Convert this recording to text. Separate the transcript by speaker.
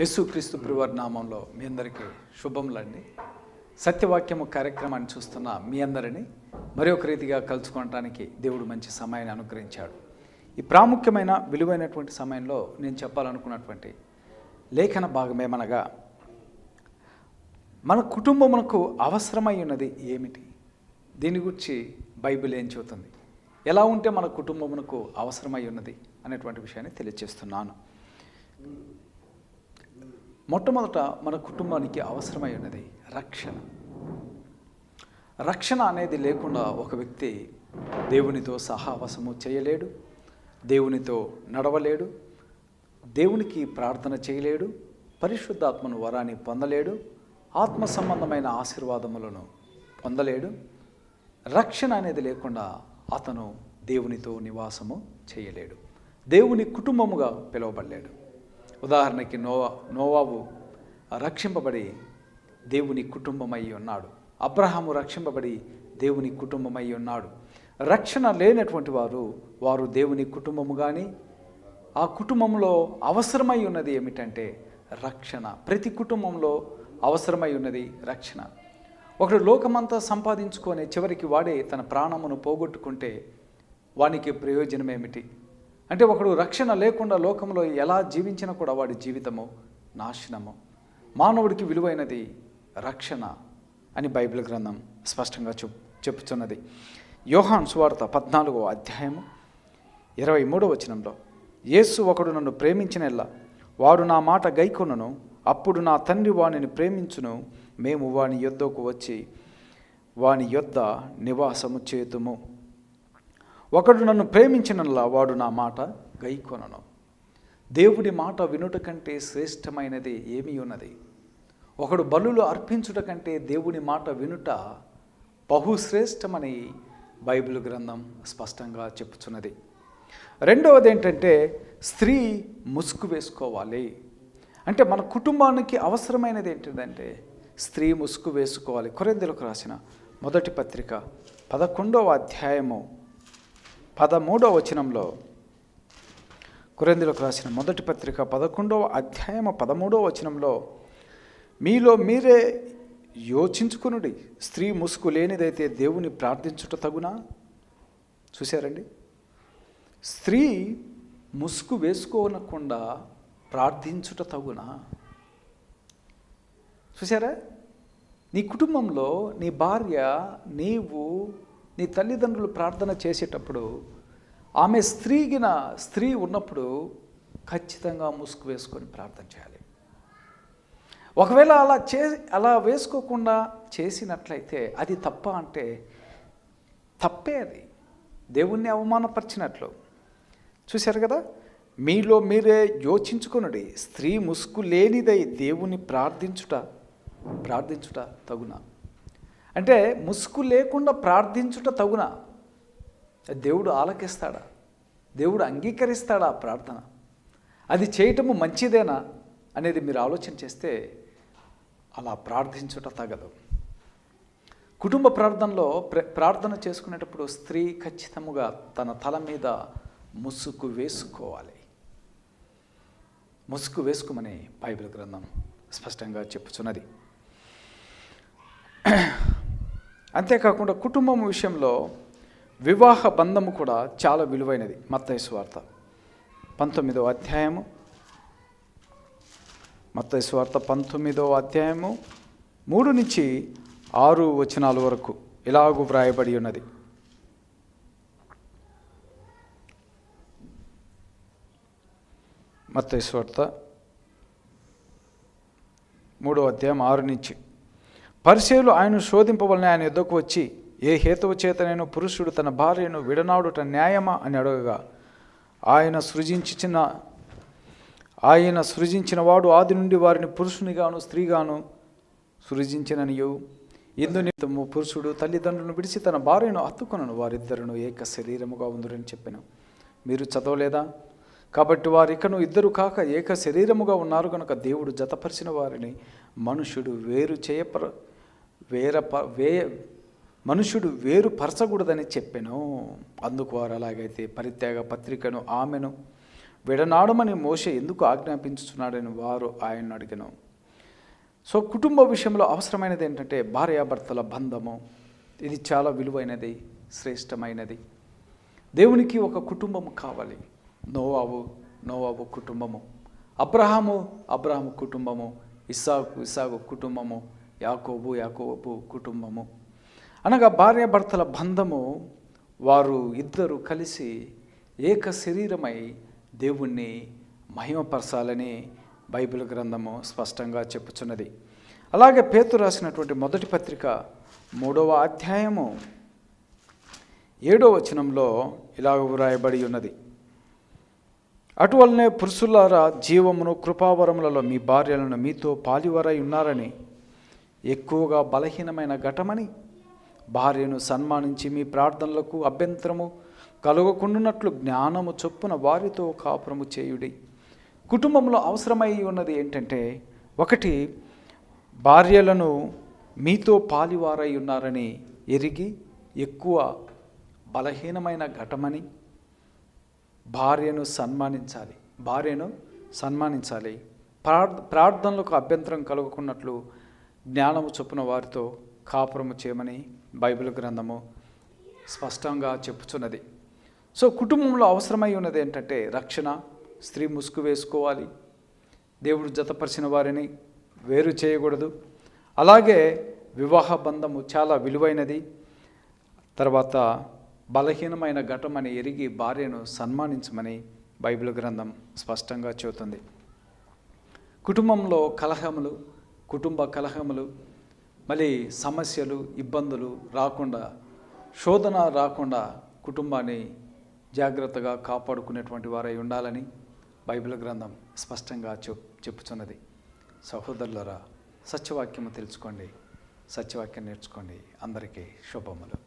Speaker 1: యేసుక్రీస్తు ప్రివర్ నామంలో మీ అందరికీ శుభములండి. సత్యవాక్యము కార్యక్రమాన్ని చూస్తున్న మీ అందరినీ మరి ఒక రీతిగా కలుసుకోవటానికి దేవుడు మంచి సమయాన్ని అనుగ్రహించాడు. ఈ ప్రాముఖ్యమైన విలువైనటువంటి సమయంలో నేను చెప్పాలనుకున్నటువంటి లేఖన భాగం ఏమనగా మన కుటుంబమునకు అవసరమై ఉన్నది ఏమిటి? దీని గురించి బైబిల్ ఏం చెబుతుంది? ఎలా ఉంటే మన కుటుంబమునకు అవసరమై ఉన్నది అనేటువంటి విషయాన్ని తెలియజేస్తున్నాను మొట్టమొదట మన కుటుంబానికి అవసరమై ఉన్నది రక్షణ. రక్షణ అనేది లేకుండా ఒక వ్యక్తి దేవునితో సహావాసము చేయలేడు దేవునితో నడవలేడు దేవునికి ప్రార్థన చేయలేడు పరిశుద్ధాత్మను వరాన్ని పొందలేడు ఆత్మ సంబంధమైన ఆశీర్వాదములను పొందలేడు. రక్షణ అనేది లేకుండా అతను దేవునితో నివాసము చేయలేడు. దేవుని కుటుంబముగా పిలువబడలేడు. ఉదాహరణకి నోవా నోవాబు రక్షింపబడి దేవుని కుటుంబమై ఉన్నాడు. అబ్రహాము రక్షింపబడి దేవుని కుటుంబమై ఉన్నాడు. రక్షణ లేనటువంటి వారు వారు దేవుని కుటుంబము కానీ ఆ కుటుంబంలో అవసరమై ఉన్నది ఏమిటంటే రక్షణ. ప్రతి కుటుంబంలో అవసరమై ఉన్నది రక్షణ. ఒకడు లోకమంతా సంపాదించుకొని చివరికి వాడే తన ప్రాణమును పోగొట్టుకుంటే వానికి ప్రయోజనం ఏమిటి అంటే ఒకడు రక్షణ లేకుండా లోకంలో ఎలా జీవించినా కూడా వాడి జీవితము నాశనము. మానవుడికి విలువైనది రక్షణ అని బైబిల్ గ్రంథం స్పష్టంగా చెప్ చెప్పుచున్నది. యోహాన్ సువార్త పద్నాలుగో అధ్యాయము ఇరవై మూడో వచనంలో యేసు ఒకడు నన్ను ప్రేమించినెల్లా వాడు నా మాట గైకొనను అప్పుడు నా తండ్రి వానిని ప్రేమించును మేము వాని యొద్దకు వచ్చి వాని యొద్ద నివాసము చేతుము. ఒకడు నన్ను ప్రేమించినలా వాడు నా మాట గైకొనను. దేవుడి మాట వినుట కంటే శ్రేష్టమైనది ఏమీ ఉన్నది. ఒకడు బలులు అర్పించుట కంటే దేవుని మాట వినుట బహుశ్రేష్టమని బైబిల్ గ్రంథం స్పష్టంగా చెప్పుచున్నది. రెండవది ఏంటంటే స్త్రీ ముసుగు వేసుకోవాలి. అంటే మన కుటుంబానికి అవసరమైనది ఏంటిదంటే స్త్రీ ముసుగు వేసుకోవాలి. కొరెందులకు రాసిన మొదటి పత్రిక పదకొండవ అధ్యాయము పదమూడవ వచనంలో కురేందులకు రాసిన మొదటి పత్రిక పదకొండవ అధ్యాయము పదమూడవ వచనంలో మీలో మీరే యోచించుకునుడి స్త్రీ ముసుగు లేనిదైతే దేవుని ప్రార్థించుట తగునా? చూశారండి? స్త్రీ ముసుగు వేసుకోనకుండా ప్రార్థించుట తగునా? చూసారా నీ కుటుంబంలో నీ భార్య నీవు నీ తల్లిదండ్రులు ప్రార్థన చేసేటప్పుడు ఆమె స్త్రీగిన స్త్రీ ఉన్నప్పుడు ఖచ్చితంగా ముసుగు వేసుకొని ప్రార్థన చేయాలి. ఒకవేళ అలా చే అలా వేసుకోకుండా చేసినట్లయితే అది తప్ప అంటే తప్పే అది. దేవుణ్ణి అవమానపరిచినట్లు. చూశారు కదా? మీలో మీరే యోచించుకొనుడి. స్త్రీ ముసుగు లేనిదై దేవుని ప్రార్థించుట ప్రార్థించుట తగున. అంటే ముసుగు లేకుండా ప్రార్థించుట తగున దేవుడు ఆలకిస్తాడా? దేవుడు అంగీకరిస్తాడా ప్రార్థన? అది చేయటము మంచిదేనా అనేది మీరు ఆలోచన చేస్తే అలా ప్రార్థించుట తగదు. కుటుంబ ప్రార్థనలో ప్ర ప్రార్థన చేసుకునేటప్పుడు స్త్రీ ఖచ్చితముగా తన తల మీద ముసుగు వేసుకోవాలి. ముసుగు వేసుకోమని బైబిల్ గ్రంథం స్పష్టంగా చెప్పుచున్నది. అంతేకాకుండా కుటుంబం విషయంలో వివాహ బంధము కూడా చాలా విలువైనది. మత్తయి వార్త పంతొమ్మిదవ అధ్యాయము. మత్తయి వార్త పంతొమ్మిదవ అధ్యాయము మూడు నుంచి ఆరు వచనాల వరకు ఇలాగూ వ్రాయబడి ఉన్నది. మత్తయి మూడో అధ్యాయం ఆరు నుంచి పరిశీలు ఆయన శోధింపవలన ఆయన ఎద్దకు వచ్చి ఏ హేతువు చేతనైనా పురుషుడు తన భార్యను విడనాడుట న్యాయమా? అని అడగగా ఆయన సృజించిన ఆయన సృజించిన వాడు ఆది నుండి వారిని పురుషునిగాను స్త్రీగాను సృజించిననియు. ఇందు నిమిత్తము పురుషుడు తల్లిదండ్రులను విడిచి తన భార్యను హత్తుకొనను. వారిద్దరును ఏక శరీరముగా ఉందరని చెప్పాను. మీరు చదవలేదా? కాబట్టి వారికను ఇద్దరు కాక ఏక శరీరముగా ఉన్నారు కనుక దేవుడు జతపరిచిన వారిని మనుషుడు వేరు చేయపర వేర ప- వే మనుషుడు వేరు పరచకూడదని చెప్పాను. అందుకు వారు అలాగైతే పరిత్యాగ పత్రికను ఆమెను విడనాడమని మోషే ఎందుకు ఆజ్ఞాపించుతున్నాడని వారు ఆయన్ను అడిగను. సో కుటుంబ విషయంలో అవసరమైనది ఏంటంటే భార్యాభర్తల బంధము. ఇది చాలా విలువైనది శ్రేష్టమైనది. దేవునికి ఒక కుటుంబము కావాలి. నోవావు నోవావు కుటుంబము. అబ్రహాము అబ్రహాము కుటుంబము. ఇస్సాకు ఇస్సాకు కుటుంబము. యాకోబు యాకోబు కుటుంబము. అనగా భార్యాభర్తల బంధము వారు ఇద్దరు కలిసి ఏక శరీరమై దేవుణ్ణి మహిమపరచాలని బైబిల్ గ్రంథము స్పష్టంగా చెప్పుచున్నది. అలాగే పేతు రాసినటువంటి మొదటి పత్రిక మూడవ అధ్యాయము ఏడో వచనంలో ఇలాగ వ్రాయబడి ఉన్నది. అటువలనే పురుషులారా జీవమును కృపావరములలో మీ భార్యలను మీతో పాలివరై ఉన్నారని ఎక్కువగా బలహీనమైన ఘటమని భార్యను సన్మానించి మీ ప్రార్థనలకు అభ్యంతరము కలుగకుండునట్లు జ్ఞానము చొప్పున వారితో కాపురము చేయుడి. కుటుంబంలో అవసరమై ఉన్నది ఏంటంటే ఒకటి భార్యలను మీతో పాలివారై ఉన్నారని ఎరిగి ఎక్కువ బలహీనమైన ఘటమని భార్యను సన్మానించాలి భార్యను సన్మానించాలి. ప్రార్ ప్రార్థనలకు అభ్యంతరం కలుగుకున్నట్లు జ్ఞానము చొప్పున వారితో కాపురము చేయమని బైబిల్ గ్రంథము స్పష్టంగా చెప్పుచున్నది. సో కుటుంబంలో అవసరమై ఉన్నది ఏంటంటే రక్షణ స్త్రీ ముసుగు వేసుకోవాలి. దేవుడు జతపరిచిన వారిని వేరు చేయకూడదు. అలాగే వివాహ బంధము చాలా విలువైనది. తర్వాత బలహీనమైన ఘటమని ఎరిగి భార్యను సన్మానించమని బైబిల్ గ్రంథం స్పష్టంగా చెబుతుంది. కుటుంబంలో కలహములు కుటుంబ కలహములు మళ్ళీ సమస్యలు ఇబ్బందులు రాకుండా శోధన రాకుండా కుటుంబాన్ని జాగ్రత్తగా కాపాడుకునేటువంటి వారై ఉండాలని బైబిల్ గ్రంథం స్పష్టంగా చెప్ చెప్పుచున్నది. సహోదరులరా సత్యవాక్యము తెలుసుకోండి సత్యవాక్యం నేర్చుకోండి. అందరికీ శుభములు.